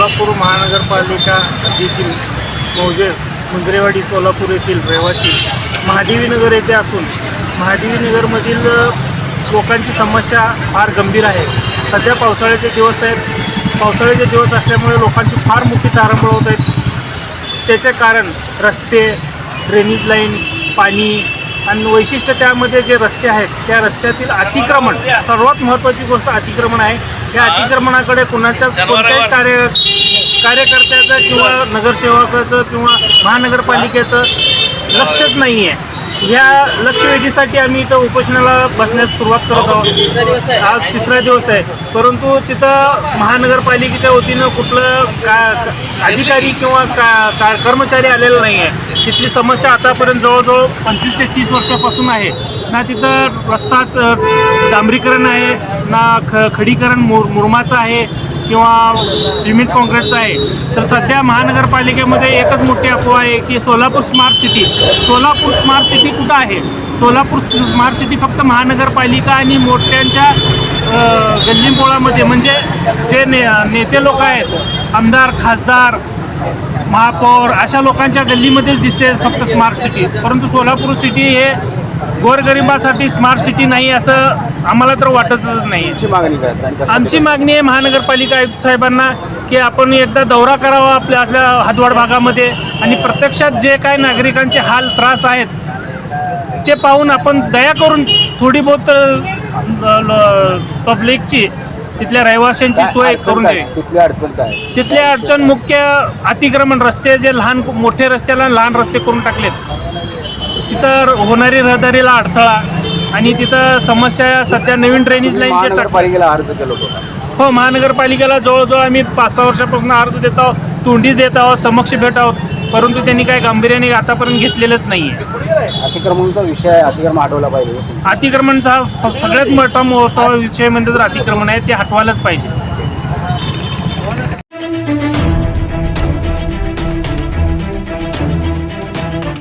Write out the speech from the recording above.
सोलापूर महानगरपालिका येथील मौजे मुंद्रेवाडी सोलापूर येथील रहिवासी महादेवी नगर येथे असून महादेवी नगरमधील लोकांची समस्या फार गंभीर आहे. सध्या पावसाळ्याचे दिवस आहेत. पावसाळ्याचे दिवस असल्यामुळे लोकांची फार मोठी तारांबळ होत आहेत. त्याचे कारण रस्ते ड्रेनेज लाईन पाणी आणि वैशिष्ट्य त्यामध्ये जे रस्ते आहेत त्या रस्त्यातील अतिक्रमण सर्वात महत्त्वाची गोष्ट अतिक्रमण आहे. या अतिक्रमणाकडे कुणाच्याच कोणत्याही कार्य कार्यकर्त्याचं किंवा नगरसेवकाचं किंवा महानगरपालिकेचं लक्षच नाही आहे ह्या लक्षवेधीसाठी आम्ही इथं उपोषणाला बसण्यास सुरुवात करत आहोत. आज तिसरा दिवस आहे. परंतु तिथं महानगरपालिकेच्या वतीनं कुठलं का अधिकारी किंवा का का कर्मचारी आलेला नाही आहे तिथली समस्या आतापर्यंत जवळजवळ पंचवीस ते तीस वर्षापासून आहे. ना तिथं रस्ताच डांबरीकरण आहे ना ख खडीकरण मुर मुरमाचं आहे. किंवा सिमेंट काँक्रीटचं आहे तर सध्या महानगरपालिकेमध्ये एकच मोठी अफवा आहे की Solapur smart city. Solapur smart city कुठं आहे? सोलापूर स्मार्ट सिटी फक्त महानगरपालिका आणि मोठ्यांच्या अ, गल्लीपोळामध्ये. म्हणजे जे ने नेते लोक आहेत आमदार खासदार महापौर अशा लोकांच्या गल्लीमध्येच दिसते फक्त स्मार्ट सिटी. परंतु सोलापूर सिटी हे गोरगरिबासाठी स्मार्ट सिटी नाही असं आम्हाला तर वाटतच नाही. तुमची मागणी काय? आणि कसं आमची मागणी आहे महानगरपालिका आयुक्त साहेबांना की आपण एकदा दौरा करावा आपल्या आपल्या हातवाड भागामध्ये आणि प्रत्यक्षात जे काय नागरिकांचे हाल त्रास आहेत ते पाहून आपण दया करून थोडी बहुत पब्लिकची तिथल्या रहिवाशांची काय सोय अडचण करून काय? द्यावी तिथली अडचण काय? तिथली अडचण मुख्य अतिक्रमण रस्ते जे लहान मोठे रस्त्याला लहान रस्ते करून टाकलेत. तिथं होणारी रहदारीला अडथळा आणि तिथं समस्या सध्या नवीन ड्रेनेज लाईन महानगरपालिकेला अर्ज केला होता हो महानगरपालिकेला जवळजवळ आम्ही पाच सहा वर्षापासून अर्ज देत आहोत तोंडी देत आहोत समक्ष भेट आहोत. परंतु त्यांनी काही गांभीर्याने आतापर्यंत घेतलेलंच नाही आहे अतिक्रमणाचा विषय आहे अतिक्रमण हटवला पाहिजे. अतिक्रमणचा हा सगळ्यात मोठा मोठा विषय म्हणजे जर अतिक्रमण आहे ते हटवायलाच पाहिजे.